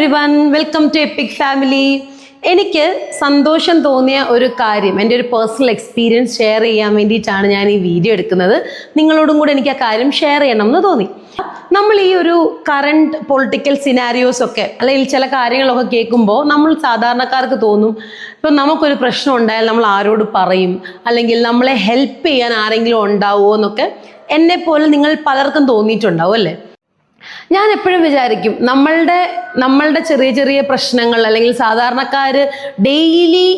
Everyone welcome to epic family എനിക്ക് സന്തോഷം തോന്നിയ ഒരു കാര്യം എന്റെ ഒരു പേഴ്സണൽ എക്സ്പീരിയൻസ് ഷെയർ ചെയ്യാൻ വേണ്ടിയിട്ടാണ് ഞാൻ ഈ വീഡിയോ എടുക്കുന്നത്. നിങ്ങളോടും കൂടെ എനിക്ക് ആ കാര്യം ഷെയർ ചെയ്യണം എന്ന് തോന്നി. നമ്മൾ ഈ ഒരു കറണ്ട് പൊളിറ്റിക്കൽ സിനാരിയോസ് ഒക്കെ അല്ലെങ്കിൽ ചില കാര്യങ്ങളൊക്കെ കേൾക്കുമ്പോൾ നമ്മൾ സാധാരണക്കാർക്ക് തോന്നും ഇപ്പം നമുക്കൊരു പ്രശ്നം ഉണ്ടായാൽ നമ്മൾ ആരോട് പറയും അല്ലെങ്കിൽ നമ്മളെ ഹെൽപ്പ് ചെയ്യാൻ ആരെങ്കിലും ഉണ്ടാവുമോ എന്നൊക്കെ എന്നെ പോലെ നിങ്ങൾ പലർക്കും തോന്നിയിട്ടുണ്ടാവും അല്ലേ? ഞാൻ എപ്പോഴും വിചാരിക്കും നമ്മളുടെ നമ്മളുടെ ചെറിയ ചെറിയ പ്രശ്നങ്ങൾ അല്ലെങ്കിൽ സാധാരണക്കാർ ഡെയിലി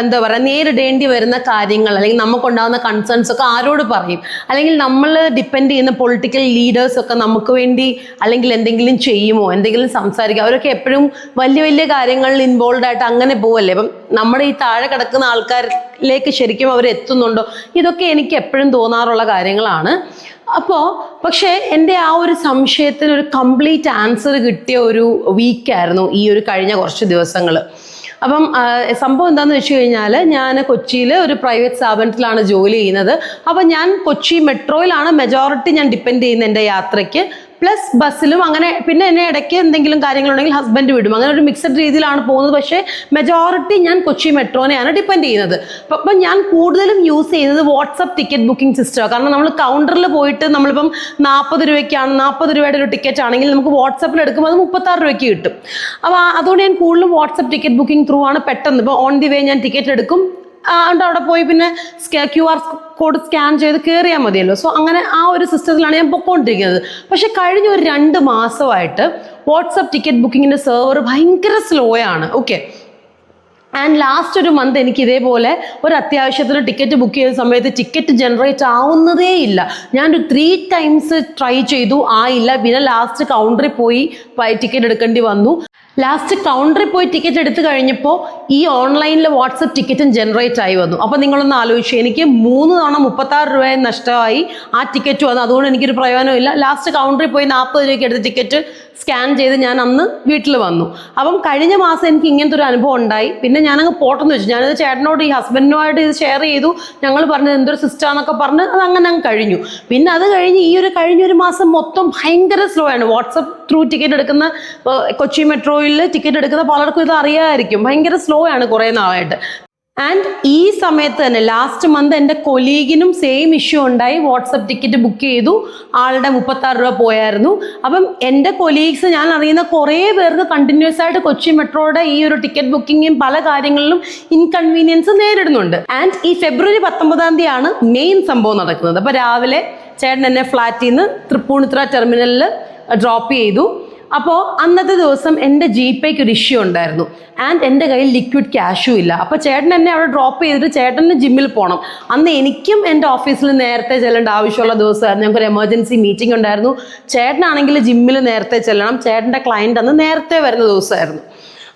എന്താ പറയുക നേരിടേണ്ടി വരുന്ന കാര്യങ്ങൾ അല്ലെങ്കിൽ നമുക്കുണ്ടാകുന്ന കൺസേൺസ് ഒക്കെ ആരോട് പറയും? അല്ലെങ്കിൽ നമ്മൾ ഡിപ്പെൻഡ് ചെയ്യുന്ന പൊളിറ്റിക്കൽ ലീഡേഴ്സ് ഒക്കെ നമുക്ക് വേണ്ടി അല്ലെങ്കിൽ എന്തെങ്കിലും ചെയ്യുമോ? എന്തെങ്കിലും സംസാരിക്കുക? അവരൊക്കെ എപ്പോഴും വലിയ വലിയ കാര്യങ്ങളിൽ ഇൻവോൾവ് ആയിട്ട് അങ്ങനെ പോവല്ലേ? അപ്പം നമ്മുടെ ഈ താഴെ കിടക്കുന്ന ആൾക്കാരിലേക്ക് ശരിക്കും അവർ എത്തുന്നുണ്ടോ ഇതൊക്കെ എനിക്ക് എപ്പോഴും തോന്നാറുള്ള കാര്യങ്ങളാണ്. അപ്പോൾ പക്ഷേ എന്റെ ആ ഒരു സംശയത്തിന് ഒരു കംപ്ലീറ്റ് ആൻസർ കിട്ടിയ ഒരു വീക്കായിരുന്നു ഈ ഒരു കഴിഞ്ഞ കുറച്ച് ദിവസങ്ങൾ അപ്പം സംഭവം എന്താണെന്ന് വെച്ച് കഴിഞ്ഞാൽ ഞാൻ കൊച്ചിയിൽ ഒരു പ്രൈവറ്റ് സ്ഥാപനത്തിലാണ് ജോലി ചെയ്യുന്നത്. അപ്പം ഞാൻ കൊച്ചി മെട്രോയിലാണ് മെജോറിറ്റി ഞാൻ ഡിപ്പെൻഡ് ചെയ്യുന്ന എന്റെ യാത്രയ്ക്ക്. പ്ലസ് ബസ്സിലും അങ്ങനെ പിന്നെ എന്നെ ഇടയ്ക്ക് എന്തെങ്കിലും കാര്യങ്ങളുണ്ടെങ്കിൽ ഹസ്ബൻഡ് വിടും. അങ്ങനെ ഒരു മിക്സഡ് രീതിയിലാണ് പോകുന്നത്. പക്ഷേ മെജോറിറ്റി ഞാൻ കൊച്ചി മെട്രോനെയാണ് ഡിപ്പെൻഡ് ചെയ്യുന്നത്. അപ്പം ഞാൻ കൂടുതലും യൂസ് ചെയ്യുന്നത് വാട്സപ്പ് ടിക്കറ്റ് ബുക്കിംഗ് സിസ്റ്റമാണ് കാരണം നമ്മൾ കൗണ്ടറിൽ പോയിട്ട് നമ്മളിപ്പം നാൽപ്പത് രൂപയ്ക്കാണ് നാൽപ്പത് രൂപയുടെ ഒരു ടിക്കറ്റ് ആണെങ്കിൽ നമുക്ക് വാട്സപ്പിൽ എടുക്കുമ്പോൾ അത് മുപ്പത്താറ് രൂപയ്ക്ക് കിട്ടും. അപ്പോൾ അതുകൊണ്ട് ഞാൻ കൂടുതലും വാട്സപ്പ് ടിക്കറ്റ് ബുക്കിംഗ് ത്രൂ ആണ് പെട്ടെന്ന്. ഇപ്പോൾ ഓൺ ദി വേ ഞാൻ ടിക്കറ്റ് എടുക്കും. എന്നിട്ട് അവിടെ പോയി പിന്നെ ക്യു ആർ കോഡ് സ്കാൻ ചെയ്ത് കയറിയാൽ മതിയല്ലോ. സോ അങ്ങനെ ആ ഒരു സിസ്റ്റത്തിലാണ് ഞാൻ പൊക്കോണ്ടിരിക്കുന്നത്. പക്ഷെ കഴിഞ്ഞ ഒരു രണ്ട് മാസമായിട്ട് വാട്സപ്പ് ടിക്കറ്റ് ബുക്കിങ്ങിന്റെ സെർവർ ഭയങ്കര സ്ലോ ആണ്. ഓക്കെ ആൻഡ് ലാസ്റ്റ് ഒരു മന്ത് എനിക്ക് ഇതേപോലെ ഒരു അത്യാവശ്യത്തിന് ടിക്കറ്റ് ബുക്ക് ചെയ്ത സമയത്ത് ടിക്കറ്റ് ജനറേറ്റ് ആവുന്നതേ ഇല്ല. ഞാനൊരു ത്രീ ടൈംസ് ട്രൈ ചെയ്തു ആയില്ല. പിന്നെ ലാസ്റ്റ് കൗണ്ടറിൽ പോയി ടിക്കറ്റ് എടുക്കേണ്ടി വന്നു. ലാസ്റ്റ് കൗണ്ടറിൽ പോയി ടിക്കറ്റ് എടുത്തു കഴിഞ്ഞപ്പോൾ ഈ ഓൺലൈനിൽ വാട്സപ്പ് ടിക്കറ്റും ജനറേറ്റ് ആയി വന്നു. അപ്പോൾ നിങ്ങളൊന്ന് ആലോചിച്ചു എനിക്ക് മൂന്ന് തവണ മുപ്പത്താറ് രൂപ നഷ്ടമായി ആ ടിക്കറ്റ് വന്നു. അതുകൊണ്ട് എനിക്കൊരു പ്രയോജനമില്ല ലാസ്റ്റ് കൗണ്ടറിൽ പോയി നാൽപ്പത് രൂപയ്ക്ക് എടുത്ത ടിക്കറ്റ് സ്കാൻ ചെയ്ത് ഞാൻ അന്ന് വീട്ടിൽ വന്നു. അപ്പം കഴിഞ്ഞ മാസം എനിക്ക് ഇങ്ങനത്തെ ഒരു അനുഭവം ഉണ്ടായി. പിന്നെ ഞാനങ്ങ് പോട്ടെന്ന് വെച്ചു. ഞാനത് ചേട്ടനോട് ഈ ഹസ്ബൻഡിനുമായിട്ട് ഇത് ഷെയർ ചെയ്തു. ഞങ്ങൾ പറഞ്ഞത് എന്തൊരു സിസ്റ്റാന്നൊക്കെ പറഞ്ഞ് അത് അങ്ങനെ അങ്ങ് കഴിഞ്ഞു. പിന്നെ അത് കഴിഞ്ഞ് ഈ ഒരു കഴിഞ്ഞ ഒരു മാസം മൊത്തം ഭയങ്കര സ്ലോ ആണ്. വാട്സപ്പ് ത്രൂ ടിക്കറ്റ് എടുക്കുന്ന കൊച്ചി മെട്രോയിൽ ടിക്കറ്റ് എടുക്കുന്ന പലർക്കും ഇത് അറിയാമായിരിക്കും ഭയങ്കര സ്ലോ ആണ് കുറേ നാളായിട്ട്. ആൻഡ് ഈ സമയത്ത് തന്നെ ലാസ്റ്റ് മന്ത് എന്റെ കൊലീഗിനും സെയിം ഇഷ്യൂ ഉണ്ടായി. വാട്സപ്പ് ടിക്കറ്റ് ബുക്ക് ചെയ്തു. ആളുടെ മുപ്പത്താറ് രൂപ പോയായിരുന്നു. അപ്പം എന്റെ കൊലീഗ്സ് ഞാൻ അറിയുന്ന കുറേ പേർക്ക് കണ്ടിന്യൂസ് ആയിട്ട് കൊച്ചി മെട്രോയുടെ ഈ ഒരു ടിക്കറ്റ് ബുക്കിങ്ങും പല കാര്യങ്ങളിലും ഇൻകൺവീനിയൻസ് നേരിടുന്നുണ്ട്. ആൻഡ് ഈ ഫെബ്രുവരി പത്തൊമ്പതാം തീയതിയാണ് മെയിൻ സംഭവം നടക്കുന്നത്. അപ്പോൾ രാവിലെ ചേട്ടൻ എന്നെ ഫ്ലാറ്റിൽ നിന്ന് തൃപ്പൂണിത്തുറ ടെർമിനലിൽ ഡ്രോപ്പ് ചെയ്തു. അപ്പോൾ അന്നത്തെ ദിവസം എന്റെ ജി പേക്ക് ഒരു ഇഷ്യൂ ഉണ്ടായിരുന്നു. ആൻഡ് എന്റെ കയ്യിൽ ലിക്വിഡ് ക്യാഷും ഇല്ല. അപ്പോൾ ചേട്ടൻ എന്നെ അവിടെ ഡ്രോപ്പ് ചെയ്തിട്ട് ചേട്ടന് ജിമ്മിൽ പോകണം അന്ന് എനിക്കും എന്റെ ഓഫീസിൽ നേരത്തെ ചെല്ലേണ്ട ആവശ്യമുള്ള ദിവസമായിരുന്നു. ഞങ്ങൾക്ക് ഒരു എമർജൻസി മീറ്റിംഗ് ഉണ്ടായിരുന്നു. ചേട്ടനാണെങ്കിൽ ജിമ്മിൽ നേരത്തെ ചെല്ലണം. ചേട്ടന്റെ ക്ലയന്റ് അന്ന് നേരത്തെ വരുന്ന ദിവസമായിരുന്നു.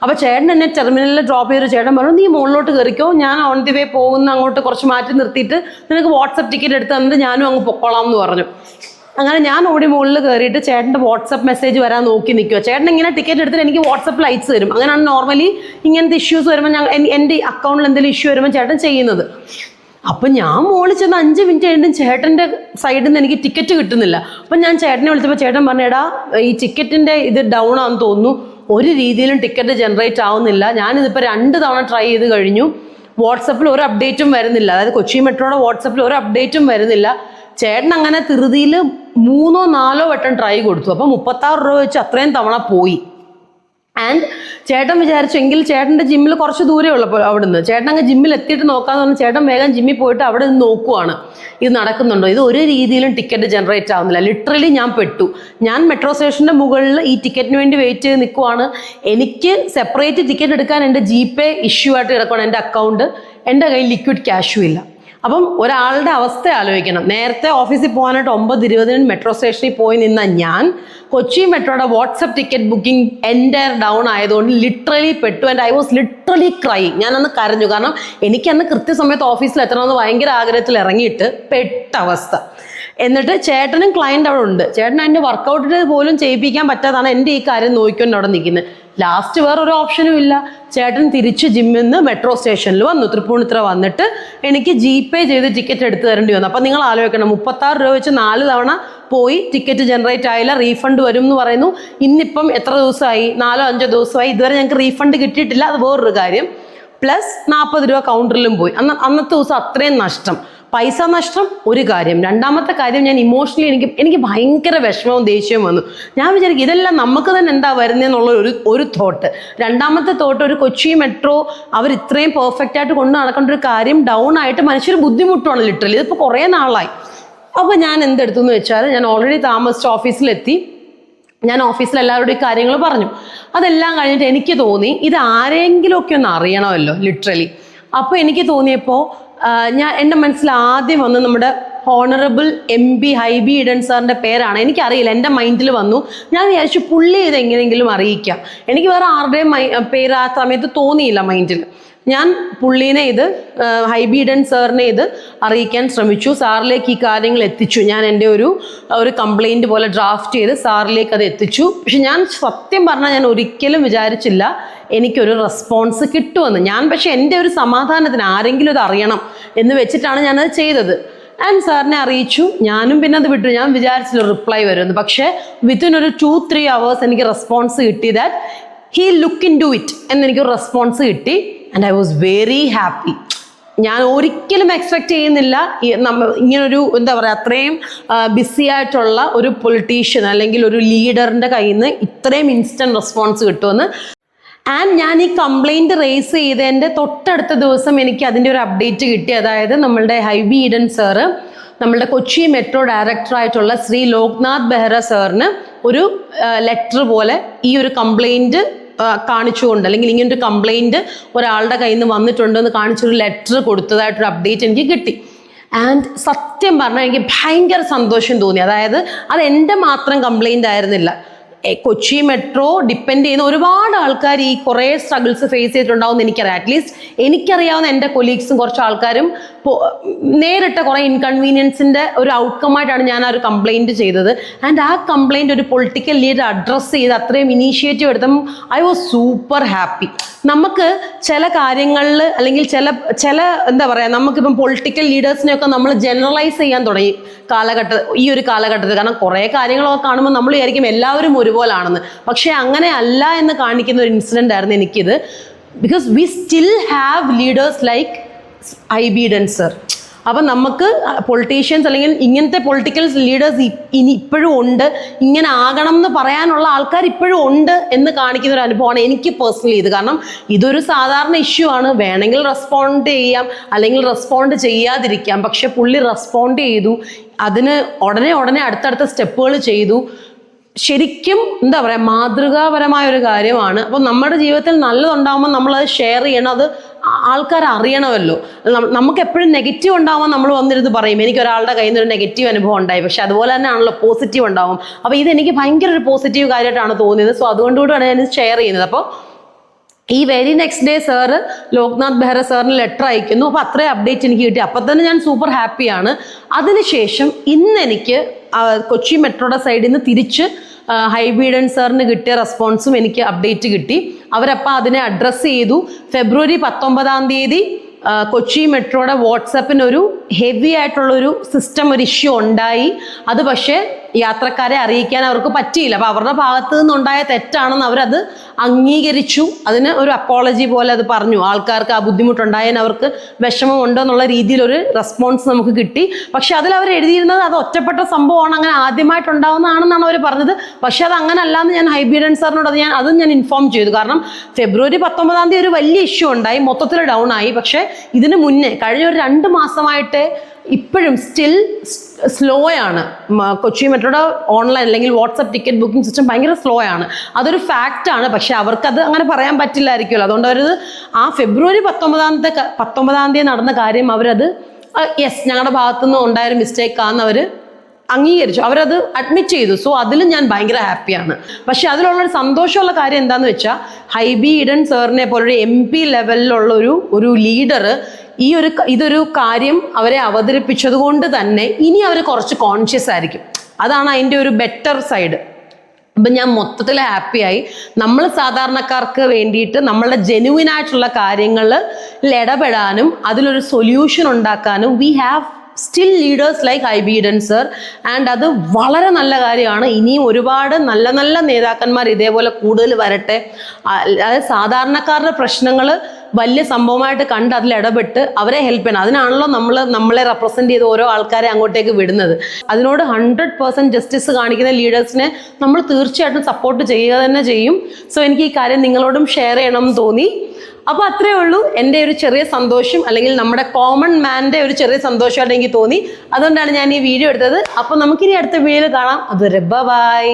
അപ്പോൾ ചേട്ടൻ എന്നെ ടെർമിനലിൽ ഡ്രോപ്പ് ചെയ്തൊരു ചേട്ടൻ പറഞ്ഞു നീ മുകളിലോട്ട് കയറിക്കോ ഞാൻ ഓൺ ദി വേ പോകുന്ന അങ്ങോട്ട് കുറച്ച് മാറ്റി നിർത്തിയിട്ട് നിനക്ക് വാട്സപ്പ് ടിക്കറ്റ് എടുത്ത് തന്നിട്ട് ഞാനും അങ്ങ് പൊക്കോളാം എന്ന് പറഞ്ഞു. അങ്ങനെ ഞാൻ ഓടി മുകളിൽ കയറിയിട്ട് ചേട്ടന്റെ വാട്സപ്പ് മെസ്സേജ് വരാൻ നോക്കി നിൽക്കുക ചേട്ടൻ ഇങ്ങനെ ടിക്കറ്റ് എടുത്തിട്ട് എനിക്ക് വാട്സപ്പിൽ അയച്ചു തരും. അങ്ങനെയാണ് നോർമലി ഇങ്ങനത്തെ ഇഷ്യൂസ് വരുമ്പോൾ ഞങ്ങൾ എന്റെ അക്കൗണ്ടിൽ എന്തെങ്കിലും ഇഷ്യൂ വരുമ്പോൾ ചേട്ടൻ ചെയ്യുന്നത്. അപ്പം ഞാൻ മുകളിൽ ചെന്ന് അഞ്ച് മിനിറ്റ് കഴിഞ്ഞും ചേട്ടന്റെ സൈഡിൽ നിന്ന് എനിക്ക് ടിക്കറ്റ് കിട്ടുന്നില്ല. അപ്പം ഞാൻ ചേട്ടനെ വിളിച്ചപ്പോൾ ചേട്ടൻ പറഞ്ഞേടാ ഈ ടിക്കറ്റിന്റെ ഇത് ഡൗൺ ആണെന്ന് തോന്നുന്നു. ഒരു രീതിയിലും ടിക്കറ്റ് ജനറേറ്റ് ആവുന്നില്ല. ഞാനിതിപ്പോൾ രണ്ട് തവണ ട്രൈ ചെയ്ത് കഴിഞ്ഞു. വാട്സപ്പിൽ ഒരു അപ്ഡേറ്റും വരുന്നില്ല. അതായത് കൊച്ചി മെട്രോയുടെ വാട്സപ്പിൽ ഒരു അപ്ഡേറ്റും വരുന്നില്ല. ചേട്ടൻ അങ്ങനെ തിരുതിയിൽ മൂന്നോ നാലോ വട്ടം ട്രൈ കൊടുത്തു. അപ്പം മുപ്പത്താറ് രൂപ വെച്ച് അത്രയും തവണ പോയി. ആൻഡ് ചേട്ടൻ വിചാരിച്ചു എങ്കിൽ ചേട്ടന്റെ ജിമ്മിൽ കുറച്ച് ദൂരേ ഉള്ളപ്പോൾ അവിടെ നിന്ന് ചേട്ടൻ അങ്ങ് ജിമ്മിൽ എത്തിയിട്ട് നോക്കാന്ന് പറഞ്ഞാൽ ചേട്ടൻ വേഗം ജിമ്മിൽ പോയിട്ട് അവിടെ നിന്ന് നോക്കുവാണ്. ഇത് നടക്കുന്നുണ്ടോ? ഇത് ഒരു രീതിയിലും ടിക്കറ്റ് ജനറേറ്റ് ആവുന്നില്ല. ലിറ്ററലി ഞാൻ പെട്ടു. ഞാൻ മെട്രോ സ്റ്റേഷന്റെ മുകളിൽ ഈ ടിക്കറ്റിന് വേണ്ടി വെയിറ്റ് ചെയ്ത് നിൽക്കുവാണ് എനിക്ക് സെപ്പറേറ്റ് ടിക്കറ്റ് എടുക്കാൻ എന്റെ ജി പേ ഇഷ്യൂ ആയിട്ട് കിടക്കുവാണ് എന്റെ അക്കൗണ്ട് എന്റെ കയ്യിൽ ലിക്വിഡ് ക്യാഷും ഇല്ല. അപ്പം ഒരാളുടെ അവസ്ഥ ആലോചിക്കണം. നേരത്തെ ഓഫീസിൽ പോകാനായിട്ട് ഒമ്പത് ഇരുപതിന് മെട്രോ സ്റ്റേഷനിൽ പോയി നിന്ന ഞാൻ കൊച്ചി മെട്രോയുടെ വാട്സപ്പ് ടിക്കറ്റ് ബുക്കിംഗ് എന്റെ ഡൗൺ ആയതുകൊണ്ട് ലിറ്ററലി പെട്ടു. And I was literally cry ഞാൻ അന്ന് കരഞ്ഞു. കാരണം എനിക്ക് അന്ന് കൃത്യസമയത്ത് ഓഫീസിൽ എത്തണമെന്ന് ഭയങ്കര ആഗ്രഹത്തിൽ ഇറങ്ങിയിട്ട് പെട്ട അവസ്ഥ. എന്നിട്ട് ചേട്ടനും ക്ലയന്റ് അവിടെ ഉണ്ട്. ചേട്ടൻ അതിന്റെ വർക്കൗട്ടിന് പോലും ചെയ്യിപ്പിക്കാൻ പറ്റാതാണ് എന്റെ ഈ കാര്യം നോക്കിക്കൊണ്ട് അവിടെ നിൽക്കുന്നത്. ലാസ്റ്റ് വേറൊരു ഓപ്ഷനും ഇല്ല. ചേട്ടൻ തിരിച്ച് ജിമ്മിൽ നിന്ന് മെട്രോ സ്റ്റേഷനിൽ വന്നു. തൃപ്പൂണിത്തുറ വന്നിട്ട് എനിക്ക് ജി പേ ചെയ്ത് ടിക്കറ്റ് എടുത്തു തരേണ്ടി വന്നു. അപ്പം നിങ്ങൾ ആലോചിക്കണം. മുപ്പത്താറ് രൂപ വെച്ച് നാല് തവണ പോയി ടിക്കറ്റ് ജനറേറ്റ് ആയില്ല റീഫണ്ട് വരും എന്ന് പറയുന്നു. ഇന്നിപ്പം എത്ര ദിവസമായി? നാലോ അഞ്ചോ ദിവസമായി. ഇതുവരെ ഞങ്ങൾക്ക് റീഫണ്ട് കിട്ടിയിട്ടില്ല. അത് വേറൊരു കാര്യം. പ്ലസ് നാൽപ്പത് രൂപ കൗണ്ടറിലും പോയി. അന്ന് അന്നത്തെ ദിവസം അത്രയും നഷ്ടം. പൈസ നഷ്ടം ഒരു കാര്യം. രണ്ടാമത്തെ കാര്യം ഞാൻ ഇമോഷണലി എനിക്ക് എനിക്ക് ഭയങ്കര വിഷമവും ദേഷ്യവും വന്നു. ഞാൻ വിചാരിക്കും ഇതെല്ലാം നമുക്ക് തന്നെ എന്താ വരുന്നത് എന്നുള്ള ഒരു ഒരു തോട്ട് രണ്ടാമത്തെ തോട്ട് ഒരു കൊച്ചി മെട്രോ അവർ ഇത്രയും പെർഫെക്റ്റ് ആയിട്ട് കൊണ്ട് നടക്കേണ്ട ഒരു കാര്യം ഡൗൺ ആയിട്ട് മനുഷ്യർ ബുദ്ധിമുട്ടുമാണ് ലിറ്ററലി ഇതിപ്പോൾ കുറേ നാളായി. അപ്പോൾ ഞാൻ എന്തെടുത്തു എന്ന് വെച്ചാൽ ഞാൻ ഓൾറെഡി താമസിച്ച ഓഫീസിലെത്തി ഞാൻ ഓഫീസിൽ എല്ലാവരുടെയും കാര്യങ്ങൾ പറഞ്ഞു. അതെല്ലാം കഴിഞ്ഞിട്ട് എനിക്ക് തോന്നി ഇത് ആരെങ്കിലുമൊക്കെ ഒന്ന് അറിയണമല്ലോ ലിറ്ററലി അപ്പോൾ എനിക്ക് തോന്നിയപ്പോൾ ഞാൻ എന്റെ മനസ്സിൽ ആദ്യം വന്ന് നമ്മുടെ honourable M P Hibi Eden സാറിന്റെ പേരാണ്. എനിക്കറിയില്ല എന്റെ മൈൻഡിൽ വന്നു. ഞാൻ വിചാരിച്ചു പുള്ളി ഇത് എങ്ങനെയെങ്കിലും അറിയിക്കാം. എനിക്ക് വേറെ ആരുടെയും പേര് ആ സമയത്ത് തോന്നിയില്ല മൈൻഡിൽ. ഞാൻ പുള്ളീനെ ഇത് ഹൈബീഡൻ സാറിനെ ഇത് അറിയിക്കാൻ ശ്രമിച്ചു. സാറിലേക്ക് ഈ കാര്യങ്ങൾ എത്തിച്ചു. ഞാൻ എന്റെ ഒരു ഒരു കംപ്ലൈന്റ് പോലെ ഡ്രാഫ്റ്റ് ചെയ്ത് സാറിലേക്ക് അത് എത്തിച്ചു. പക്ഷെ ഞാൻ സത്യം പറഞ്ഞാൽ ഞാൻ ഒരിക്കലും വിചാരിച്ചില്ല എനിക്കൊരു റെസ്പോൺസ് കിട്ടുമെന്ന്. ഞാൻ പക്ഷെ എന്റെ ഒരു സമാധാനത്തിന് ആരെങ്കിലും ഇത് അറിയണം എന്ന് വെച്ചിട്ടാണ് ഞാനത് ചെയ്തത്. ആൻഡ് സാറിനെ അറിയിച്ചു. ഞാനും പിന്നെ അത് വിട്ടു. ഞാൻ വിചാരിച്ചില്ല റിപ്ലൈ വരുമെന്ന്. പക്ഷേ വിത്തിൻ ഒരു ടു ത്രീ അവേഴ്സ് എനിക്ക് റെസ്പോൺസ് കിട്ടി that he look in do it എന്നെനിക്കൊരു response കിട്ടി. And I was very happy ഞാൻ ഒരിക്കലും എക്സ്പെക്ട് ചെയ്യുന്നില്ല. നമ്മൾ നമ്മ ഇങ്ങനൊരു എന്താ പറയുക അത്രയും ബിസി ആയിട്ടുള്ള ഒരു പൊളിറ്റീഷ്യൻ അല്ലെങ്കിൽ ഒരു ലീഡറിന്റെ കയ്യിൽ നിന്ന് ഇത്രയും ഇൻസ്റ്റന്റ് റെസ്പോൺസ് കിട്ടുമെന്ന്. ആൻഡ് ഞാൻ ഈ കംപ്ലൈന്റ് റേസ് ചെയ്തതിന്റെ തൊട്ടടുത്ത ദിവസം എനിക്ക് അതിന്റെ ഒരു അപ്ഡേറ്റ് കിട്ടി. അതായത് നമ്മളുടെ ഹൈബി ഈഡൻ സാറ് നമ്മളുടെ കൊച്ചി മെട്രോ ഡയറക്ടറായിട്ടുള്ള ശ്രീ ലോക്നാഥ് ബെഹ്റ സാറിന് ഒരു ലെറ്റർ പോലെ ഈ ഒരു കംപ്ലൈന്റ് കാണിച്ചുകൊണ്ട് അല്ലെങ്കിൽ ഇങ്ങനെ ഒരു കംപ്ലൈന്റ് ഒരാളുടെ കയ്യിൽ നിന്ന് വന്നിട്ടുണ്ടെന്ന് കാണിച്ചൊരു ലെറ്റർ കൊടുത്തതായിട്ടൊരു അപ്ഡേറ്റ് എനിക്ക് കിട്ടി. ആൻഡ് സത്യം പറഞ്ഞാൽ എനിക്ക് ഭയങ്കര സന്തോഷം തോന്നി. അതായത് അത് എന്റെ മാത്രം കംപ്ലൈന്റ് ആയിരുന്നില്ല. കൊച്ചി മെട്രോ ഡിപ്പെൻഡ് ചെയ്യുന്ന ഒരുപാട് ആൾക്കാർ ഈ കുറേ സ്ട്രഗിൾസ് ഫേസ് ചെയ്തിട്ടുണ്ടാവും എന്ന് എനിക്കറിയാം. അറ്റ്ലീസ്റ്റ് എനിക്കറിയാവുന്ന എന്റെ കൊലീഗ്സും കുറച്ച് ആൾക്കാരും നേരിട്ട കുറേ ഇൻകൺവീനിയൻസിന്റെ ഒരു ഔട്ട്കമായിട്ടാണ് ഞാൻ ആ ഒരു കംപ്ലൈന്റ് ചെയ്തത്. ആൻഡ് ആ കംപ്ലൈന്റ് ഒരു പൊളിറ്റിക്കൽ ലീഡർ അഡ്രസ്സ് ചെയ്ത് അത്രയും ഇനീഷ്യേറ്റീവ് എടുത്തപ്പോൾ ഐ വാസ് സൂപ്പർ ഹാപ്പി നമുക്ക് ചില കാര്യങ്ങളിൽ അല്ലെങ്കിൽ ചില ചില എന്താ പറയുക നമുക്കിപ്പം പൊളിറ്റിക്കൽ ലീഡേഴ്സിനെയൊക്കെ നമ്മൾ ജനറലൈസ് ചെയ്യാൻ തുടങ്ങി കാലഘട്ട ഈ ഒരു കാലഘട്ടത്തിൽ. കാരണം കുറേ കാര്യങ്ങളൊക്കെ കാണുമ്പോൾ നമ്മൾ വിചാരിക്കും എല്ലാവരും ഒരുപോലാണെന്ന് പക്ഷേ അങ്ങനെ അല്ല എന്ന് കാണിക്കുന്ന ഒരു ഇൻസിഡന്റ് ആയിരുന്നു എനിക്കിത്. Because we still have leaders like Hibi Eden sir അപ്പം നമുക്ക് പൊളിറ്റീഷ്യൻസ് അല്ലെങ്കിൽ ഇങ്ങനത്തെ പൊളിറ്റിക്കൽ ലീഡേഴ്സ് ഇനി ഇപ്പോഴും ഉണ്ട്. ഇങ്ങനെ ആകണം എന്ന് പറയാനുള്ള ആൾക്കാർ ഇപ്പോഴും ഉണ്ട് എന്ന് കാണിക്കുന്ന ഒരു അനുഭവമാണ് എനിക്ക് പേഴ്സണലി ഇത്. കാരണം ഇതൊരു സാധാരണ ഇഷ്യൂ ആണ്. വേണമെങ്കിൽ റെസ്പോണ്ട് ചെയ്യാം അല്ലെങ്കിൽ റെസ്പോണ്ട് ചെയ്യാതിരിക്കാം. പക്ഷെ പുള്ളി റെസ്പോണ്ട് ചെയ്തു. അതിന് ഉടനെ ഉടനെ അടുത്തടുത്ത സ്റ്റെപ്പുകൾ ചെയ്തു. ശരിക്കും എന്താ പറയുക മാതൃകാപരമായ ഒരു കാര്യമാണ്. അപ്പോൾ നമ്മുടെ ജീവിതത്തിൽ നല്ലതുണ്ടാകുമ്പോൾ നമ്മളത് ഷെയർ ചെയ്യണം. അത് ആൾക്കാർ അറിയണമല്ലോ. നമുക്ക് എപ്പോഴും നെഗറ്റീവ് ഉണ്ടാകുമ്പോൾ നമ്മൾ വന്നിരുന്ന് പറയും എനിക്ക് ഒരാളുടെ കയ്യിൽ നിന്ന് ഒരു നെഗറ്റീവ് അനുഭവം ഉണ്ടായി. പക്ഷെ അതുപോലെ തന്നെ ആണല്ലോ പോസിറ്റീവ് ഉണ്ടാവും അപ്പോൾ ഇതെനിക്ക് ഭയങ്കര ഒരു പോസിറ്റീവ് കാര്യമായിട്ടാണ് തോന്നിയത്. സോ അതുകൊണ്ടുകൂടിയാണ് ഞാൻ ഷെയർ ചെയ്യുന്നത്. അപ്പോൾ ഈ very next day sir Loknath Behera സാറിന് ലെറ്റർ അയക്കുന്നു. അപ്പോൾ അത്രയും അപ്ഡേറ്റ് എനിക്ക് കിട്ടി. അപ്പം തന്നെ ഞാൻ സൂപ്പർ ഹാപ്പിയാണ് അതിനുശേഷം ഇന്ന് എനിക്ക് കൊച്ചി മെട്രോയുടെ സൈഡിൽ നിന്ന് തിരിച്ച് ഹൈബീഡൻ സാറിന് കിട്ടിയ റെസ്പോൺസും എനിക്ക് അപ്ഡേറ്റ് കിട്ടി. അവരപ്പോൾ അതിനെ അഡ്രസ്സ് ചെയ്തു. ഫെബ്രുവരി പത്തൊമ്പതാം തീയതി കൊച്ചി മെട്രോയുടെ വാട്സപ്പിന് ഒരു ഹെവി ആയിട്ടുള്ളൊരു സിസ്റ്റം ഒരു ഇഷ്യൂ ഉണ്ടായി. അത് പക്ഷേ യാത്രക്കാരെ അറിയിക്കാൻ അവർക്ക് പറ്റിയില്ല. അപ്പോൾ അവരുടെ ഭാഗത്ത് നിന്നുണ്ടായ തെറ്റാണെന്ന് അവരത് അംഗീകരിച്ചു. അതിന് ഒരു അപ്പോളജി പോലെ അത് പറഞ്ഞു. ആൾക്കാർക്ക് ആ ബുദ്ധിമുട്ടുണ്ടായതിന് അവർക്ക് വിഷമം ഉണ്ടെന്നുള്ള രീതിയിൽ ഒരു റെസ്പോൺസ് നമുക്ക് കിട്ടി. പക്ഷെ അതിൽ അവർ എഴുതിയിരുന്നത് അത് ഒറ്റപ്പെട്ട സംഭവമാണ്. അങ്ങനെ ആദ്യമായിട്ടുണ്ടാവുന്നതാണെന്നാണ് അവർ പറഞ്ഞത്. പക്ഷെ അത് അങ്ങനെ അല്ലാന്ന് ഞാൻ ഹൈബീഡൻ സാറിനോട് അത് ഞാൻ അതും ഞാൻ ഇൻഫോം ചെയ്തു. കാരണം ഫെബ്രുവരി പത്തൊമ്പതാം തീയതി ഒരു വലിയ ഇഷ്യൂ ഉണ്ടായി. മൊത്തത്തിൽ ഡൗൺ ആയി. പക്ഷെ ഇതിന് മുന്നേ കഴിഞ്ഞ ഒരു രണ്ട് മാസമായിട്ട് ഇപ്പോഴും സ്റ്റിൽ സ്ലോ ആണ്. കൊച്ചി മെട്രോയുടെ ഓൺലൈൻ അല്ലെങ്കിൽ വാട്സപ്പ് ടിക്കറ്റ് ബുക്കിംഗ് സിസ്റ്റം ഭയങ്കര സ്ലോ ആണ്. അതൊരു ഫാക്റ്റ് ആണ്. പക്ഷേ അവർക്കത് അങ്ങനെ പറയാൻ പറ്റില്ലായിരിക്കുമല്ലോ. അതുകൊണ്ട് അവരത് ആ ഫെബ്രുവരി പത്തൊമ്പതാമത്തെ പത്തൊമ്പതാം തീയതി നടന്ന കാര്യം അവരത് യെസ് ഞങ്ങളുടെ ഭാഗത്തുനിന്ന് ഉണ്ടായൊരു ആണെന്ന് അവർ അംഗീകരിച്ചു. അവരത് അഡ്മിറ്റ് ചെയ്തു. സോ അതിലും ഞാൻ ഭയങ്കര ഹാപ്പിയാണ് പക്ഷെ അതിലുള്ളൊരു സന്തോഷമുള്ള കാര്യം എന്താണെന്ന് വെച്ചാൽ ഹൈബി ഇഡൻ സാറിനെ പോലൊരു എം പി ലെവലിലുള്ള ഒരു ഒരു ലീഡർ ഈ ഒരു ഇതൊരു കാര്യം അവരെ അവതരിപ്പിച്ചത് കൊണ്ട് തന്നെ ഇനി അവർ കുറച്ച് കോൺഷ്യസ് ആയിരിക്കും. അതാണ് അതിന്റെ ഒരു ബെറ്റർ സൈഡ് അപ്പം ഞാൻ മൊത്തത്തിൽ ഹാപ്പിയായി നമ്മൾ സാധാരണക്കാർക്ക് വേണ്ടിയിട്ട് നമ്മളുടെ ജെനുവിൻ ആയിട്ടുള്ള കാര്യങ്ങളിൽ ഇടപെടാനും അതിലൊരു സൊല്യൂഷൻ ഉണ്ടാക്കാനും we have still leaders like Hibi Eden sir and അത് വളരെ നല്ല കാര്യമാണ്. ഇനിയും ഒരുപാട് നല്ല നല്ല നേതാക്കന്മാർ ഇതേപോലെ കൂടുതൽ വരട്ടെ. അതായത് സാധാരണക്കാരുടെ പ്രശ്നങ്ങൾ വലിയ സംഭവമായിട്ട് കണ്ട് അതിൽ ഇടപെട്ട് അവരെ ഹെൽപ്പ് ചെയ്യണം. അതിനാണല്ലോ നമ്മൾ നമ്മളെ റെപ്രസെന്റ് ചെയ്ത് ഓരോ ആൾക്കാരെ അങ്ങോട്ടേക്ക് വിടുന്നത്. അതിനോട് ഹൺഡ്രഡ് പേഴ്സന്റ് ജസ്റ്റിസ് കാണിക്കുന്ന ലീഡേഴ്സിനെ നമ്മൾ തീർച്ചയായിട്ടും സപ്പോർട്ട് ചെയ്യുക തന്നെ ചെയ്യും. സോ എനിക്ക് ഈ കാര്യം നിങ്ങളോടും ഷെയർ ചെയ്യണം എന്ന് തോന്നി. അപ്പോൾ അത്രേ ഉള്ളൂ. എന്റെ ഒരു ചെറിയ സന്തോഷം അല്ലെങ്കിൽ നമ്മുടെ കോമൺ മാന്റെ ഒരു ചെറിയ സന്തോഷമായിട്ട് എനിക്ക് തോന്നി. അതുകൊണ്ടാണ് ഞാൻ ഈ വീഡിയോ എടുത്തത്. അപ്പോൾ നമുക്കിനി അടുത്ത വീഡിയോയിൽ കാണാം. അതുവരെ ബൈ